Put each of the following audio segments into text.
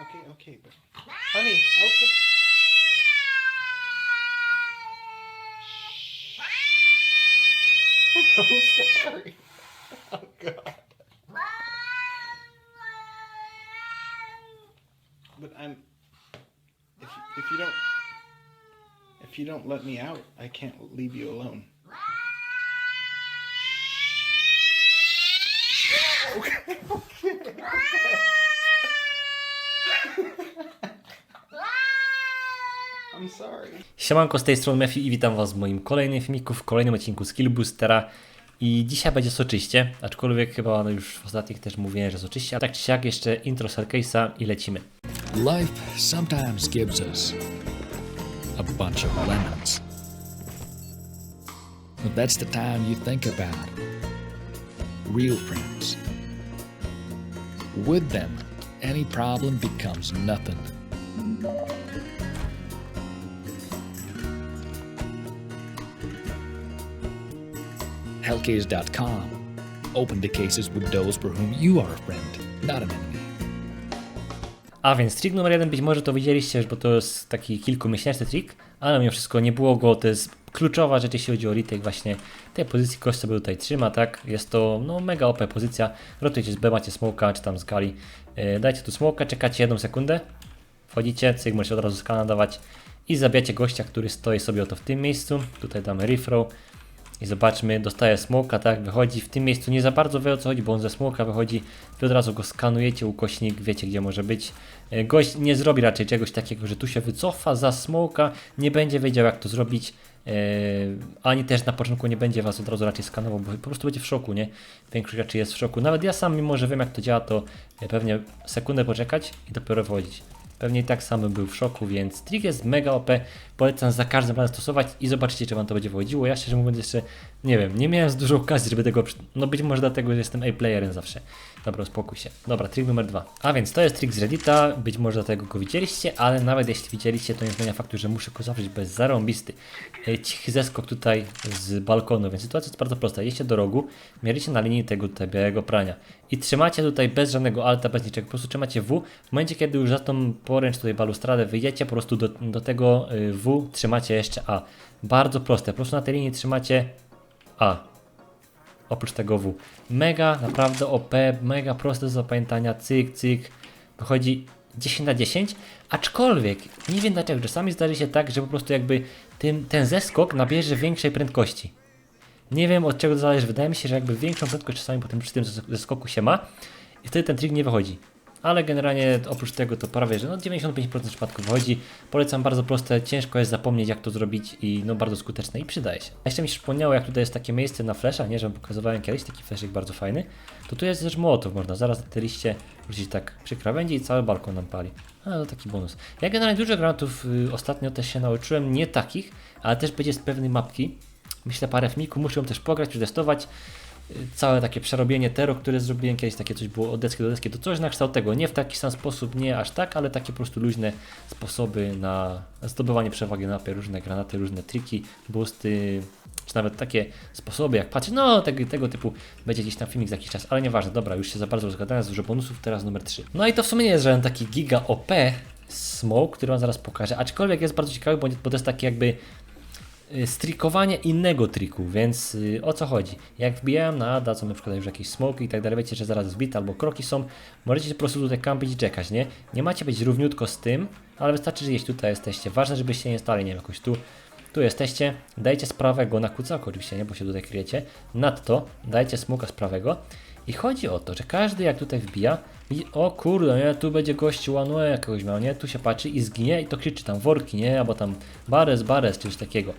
Okay, okay, but honey, okay. I'm sorry. Oh God. But I'm. If if you don't if you don't let me out, I can't leave you alone. Okay. okay. I'm sorry. Siemanko, z tej strony Mefi i witam Was w moim kolejnym filmiku, w kolejnym odcinku Skill Boostera. I dzisiaj będzie soczyście, aczkolwiek chyba no już w ostatnich też mówiłem, że soczyście, a tak czy siak jeszcze intro Sarkejsa i lecimy. Life sometimes gives us a bunch of lemons. But that's the time you think about real friends. With them, any problem becomes nothing. Hellcase.com. Open cases with those for whom you are a friend, not an enemy. A więc trik numer jeden, być może to widzieliście, bo to jest taki kilkumiesięczny trik, ale mimo wszystko nie było go, to jest kluczowa rzecz, jeśli chodzi o retake właśnie tej pozycji, ktoś sobie tutaj trzyma, tak, jest to no mega OP pozycja, rotujecie z B, macie smoka, czy tam z gali, dajcie tu smoka, czekacie jedną sekundę, wchodzicie, cyk, możecie od razu skana dawać i zabijacie gościa, który stoi sobie oto w tym miejscu, tutaj damy refrow, i zobaczmy, dostaje smoka, tak, wychodzi w tym miejscu, nie za bardzo wie o co chodzi, bo on ze smoka wychodzi, wy od razu go skanujecie, ukośnik, wiecie gdzie może być. E, Gość nie zrobi raczej czegoś takiego, że tu się wycofa za smoka, nie będzie wiedział jak to zrobić, e, ani też na początku nie będzie was od razu raczej skanował, bo po prostu będzie w szoku, nie? Większość raczej jest w szoku. Nawet ja sam, mimo że wiem jak to działa, to e, pewnie sekundę poczekać i dopiero wchodzić. Pewnie i tak sam był w szoku, więc trik jest mega OP. Polecam za każdym razem stosować i zobaczycie, czy wam to będzie wychodziło. Ja szczerze mówiąc jeszcze, nie wiem, nie miałem z dużo okazji, żeby tego, no być może dlatego, że jestem A-playerem zawsze. Dobra, spokój się. Dobra, trik numer dwa. A więc to jest trik z Reddita, być może dlatego go widzieliście, ale nawet jeśli widzieliście, to nie zmienia faktu, że muszę go zawrzeć, jest zarąbisty. E, Cichy zeskok tutaj z balkonu, więc sytuacja jest bardzo prosta. Jedziecie do rogu, mierzycie na linii tego tutaj białego prania i trzymacie tutaj bez żadnego alta, bez niczego, po prostu trzymacie W. W momencie, kiedy już za tą poręcz tutaj balustradę wyjdziecie, po prostu do, do tego y, Trzymacie jeszcze A. Bardzo proste, po prostu na tej linii trzymacie A. Oprócz tego W. Mega, naprawdę OP, mega proste do zapamiętania, cyk, cyk. Wychodzi 10 na 10, aczkolwiek nie wiem dlaczego, czasami zdarzy się tak, że po prostu jakby tym, ten zeskok nabierze większej prędkości. Nie wiem od czego to zależy. Wydaje mi się, że jakby większą prędkość czasami po tym, przy tym zes- zeskoku się ma i wtedy ten trik nie wychodzi. Ale generalnie oprócz tego to prawie, że no 95% przypadków wychodzi. Polecam bardzo proste, ciężko jest zapomnieć jak to zrobić i no bardzo skuteczne i przydaje się. A jeszcze mi się przypomniało jak tutaj jest takie miejsce na flasha, nie, że pokazywałem kiedyś taki flashik bardzo fajny, to tu jest też mołotow można zaraz na tej liście wrzucić tak przy krawędzi i cały balkon nam pali. A to taki bonus. Ja generalnie dużo granatów y, ostatnio też się nauczyłem, nie takich, ale też będzie z pewnej mapki, Myślę parę filmików, muszę ją też pograć, przetestować. Całe takie przerobienie Tero, które zrobiłem kiedyś, takie coś było od deski do deski, to coś na kształt tego. Nie w taki sam sposób, nie aż tak, ale takie po prostu luźne sposoby na zdobywanie przewagi na mapie, różne granaty, różne triki, boosty, czy nawet takie sposoby jak patrzeć, no tego, tego typu będzie gdzieś tam filmik za jakiś czas, ale nieważne, dobra, już się za bardzo rozgadałem, dużo bonusów, teraz numer 3. No i to w sumie nie jest żaden taki giga OP smoke, który wam zaraz pokażę, aczkolwiek jest bardzo ciekawy, bo, bo to jest taki jakby strikowanie innego triku, więc y, o co chodzi? Jak wbijałem na Ada, co na przykład już jakieś smoki i tak dalej, wiecie, że zaraz zbit albo kroki są, możecie po prostu tutaj kampić i czekać, nie? Nie macie być równiutko z tym, ale wystarczy, że gdzieś tutaj jesteście. Ważne, żebyście nie stali, nie wiem, jakoś tu, tu jesteście, dajcie z prawego na kucaku oczywiście, nie, bo się tutaj kryjecie, nadto dajcie smoka z prawego i chodzi o to, że każdy jak tutaj wbija, i o kurde, nie, tu będzie gościu one jakiegoś miał, nie, tu się patrzy i zginie i to krzyczy tam worki, nie, albo tam bares, bares, czy coś takiego.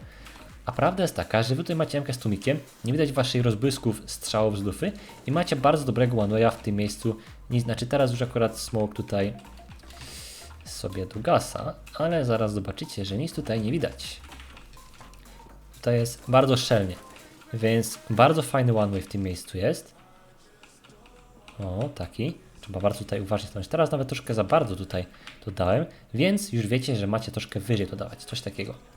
A prawda jest taka, że wy tutaj macie MK z tłumikiem, nie widać waszych rozbłysków strzałów z lufy i macie bardzo dobrego one w tym miejscu. Nie, znaczy teraz już akurat smoke tutaj sobie tu gasa, ale zaraz zobaczycie, że nic tutaj nie widać. Tutaj jest bardzo szczelnie, więc bardzo fajny one w tym miejscu jest. O, taki. Trzeba bardzo tutaj uważnie stanąć. Teraz nawet troszkę za bardzo tutaj to dałem, więc już wiecie, że macie troszkę wyżej to dawać. Coś takiego.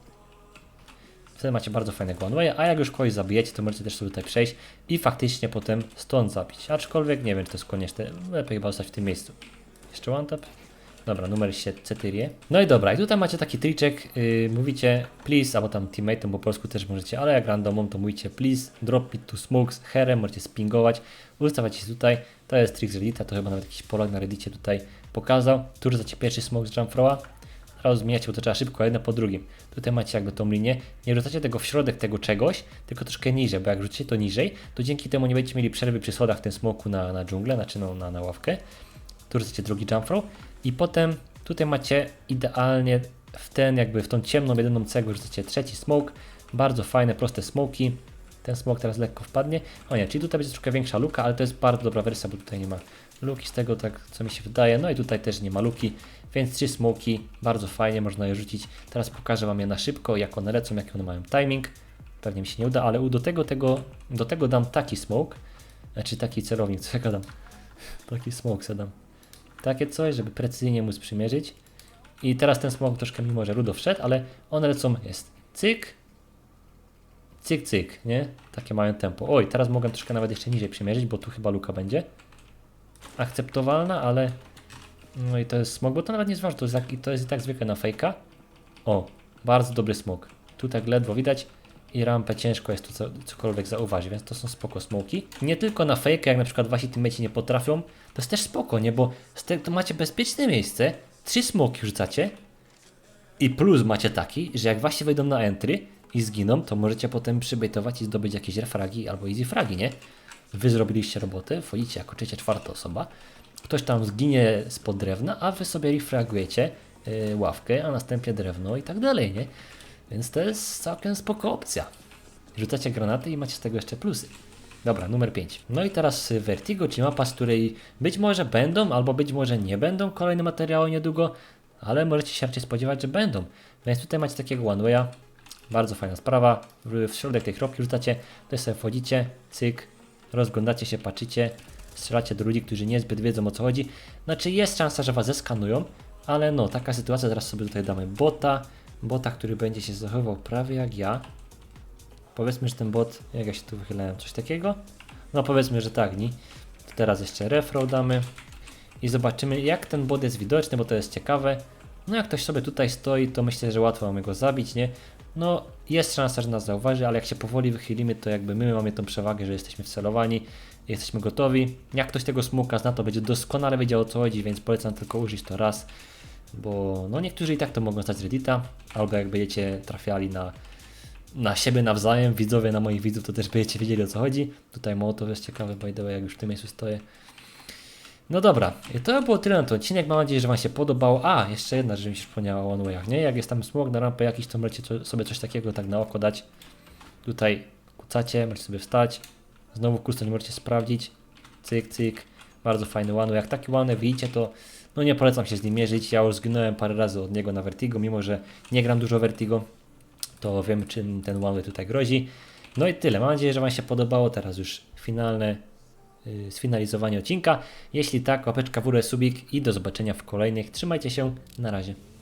Wtedy macie bardzo fajnego one a jak już kogoś zabijecie, to możecie też sobie tutaj przejść i faktycznie potem stąd zabić. Aczkolwiek nie wiem, czy to jest konieczne. Lepiej chyba zostać w tym miejscu. Jeszcze one tap. Dobra, numer 4. No i dobra, i tutaj macie taki triczek, yy, mówicie please, albo tam teammate'om po polsku też możecie, ale jak randomom to mówicie please, drop it to smokes, herem, możecie spingować, ustawiacie się tutaj, to jest trik z Reddita, to chyba nawet jakiś Polak na Reddicie tutaj pokazał, tu rzucacie pierwszy smoke z Jumfroa, Teraz zmieniacie, bo to trzeba szybko, jedno po drugim. Tutaj macie jakby tą linię. Nie rzucacie tego w środek tego czegoś, tylko troszkę niżej, bo jak rzucicie to niżej, to dzięki temu nie będziecie mieli przerwy przy schodach w tym smoku na, na dżunglę, znaczy no, na, na ławkę. Tu rzucacie drugi jump throw i potem tutaj macie idealnie w ten jakby w tą ciemną jedyną cegłę rzucacie trzeci smoke. Bardzo fajne, proste smoki. Ten smoke teraz lekko wpadnie. O nie, czyli tutaj będzie troszkę większa luka, ale to jest bardzo dobra wersja, bo tutaj nie ma luki z tego, tak co mi się wydaje. No i tutaj też nie ma luki, więc trzy smoki, bardzo fajnie, można je rzucić. Teraz pokażę Wam je na szybko, jak one lecą, jaki one mają timing. Pewnie mi się nie uda, ale do tego, tego, do tego dam taki smoke, znaczy taki celownik, co ja dam? Taki smoke sobie dam. Takie coś, żeby precyzyjnie móc przymierzyć. I teraz ten smoke troszkę mimo, że rudo wszedł, ale one lecą, jest cyk, cyk, cyk, nie? Takie mają tempo. Oj, teraz mogę troszkę nawet jeszcze niżej przymierzyć, bo tu chyba luka będzie akceptowalna, ale no i to jest smog, bo to nawet nie jest to jest, to jest i tak zwykle na fejka. O, bardzo dobry smog. Tu tak ledwo widać i rampę ciężko jest tu co, cokolwiek zauważyć, więc to są spoko smoki. Nie tylko na fejkę, jak na przykład wasi teammates nie potrafią, to jest też spoko, nie? Bo to macie bezpieczne miejsce, trzy smoki rzucacie i plus macie taki, że jak wasi wejdą na entry i zginą, to możecie potem przybejtować i zdobyć jakieś refragi albo easy fragi, nie? Wy zrobiliście robotę, wchodzicie jako trzecia, czwarta osoba, ktoś tam zginie spod drewna, a wy sobie refragujecie yy, ławkę, a następnie drewno i tak dalej, nie? Więc to jest całkiem spoko opcja. Rzucacie granaty i macie z tego jeszcze plusy. Dobra, numer 5. No i teraz y, Vertigo, czyli mapa, z której być może będą, albo być może nie będą kolejne materiały niedługo, ale możecie się raczej spodziewać, że będą. Więc tutaj macie takiego one way'a, bardzo fajna sprawa. W środek tej kropki rzucacie, tutaj sobie wchodzicie, cyk, rozglądacie się, patrzycie, strzelacie do ludzi, którzy niezbyt wiedzą o co chodzi. Znaczy jest szansa, że was zeskanują, ale no, taka sytuacja, zaraz sobie tutaj damy bota, bota, który będzie się zachowywał prawie jak ja. Powiedzmy, że ten bot, jak ja się tu wychylałem, coś takiego. No powiedzmy, że tak, nie? To teraz jeszcze refrow damy i zobaczymy jak ten bot jest widoczny, bo to jest ciekawe. No jak ktoś sobie tutaj stoi, to myślę, że łatwo mamy go zabić, nie? No jest szansa, że nas zauważy, ale jak się powoli wychylimy, to jakby my mamy tą przewagę, że jesteśmy wcelowani, jesteśmy gotowi. Jak ktoś tego smoka zna, to będzie doskonale wiedział o co chodzi, więc polecam tylko użyć to raz, bo no niektórzy i tak to mogą stać z Reddita, albo jak będziecie trafiali na, na siebie nawzajem, widzowie na moich widzów, to też będziecie wiedzieli o co chodzi. Tutaj Mołotow jest ciekawy, by jak już w tym miejscu stoję. No dobra, i to było tyle na ten odcinek. Mam nadzieję, że Wam się podobał. A, jeszcze jedna rzecz mi się przypomniała o one-wayach, nie? Jak jest tam smog na rampę jakiś, to możecie sobie coś takiego tak na oko dać. Tutaj kucacie, możecie sobie wstać. Znowu kuston możecie sprawdzić. Cyk, cyk. Bardzo fajny one Jak taki one widzicie, to no nie polecam się z nim mierzyć. Ja już zginąłem parę razy od niego na Vertigo, mimo że nie gram dużo Vertigo, to wiem czym ten one tutaj grozi. No i tyle. Mam nadzieję, że Wam się podobało. Teraz już finalne sfinalizowanie odcinka. Jeśli tak, łapeczka w górę, subik i do zobaczenia w kolejnych. Trzymajcie się, na razie.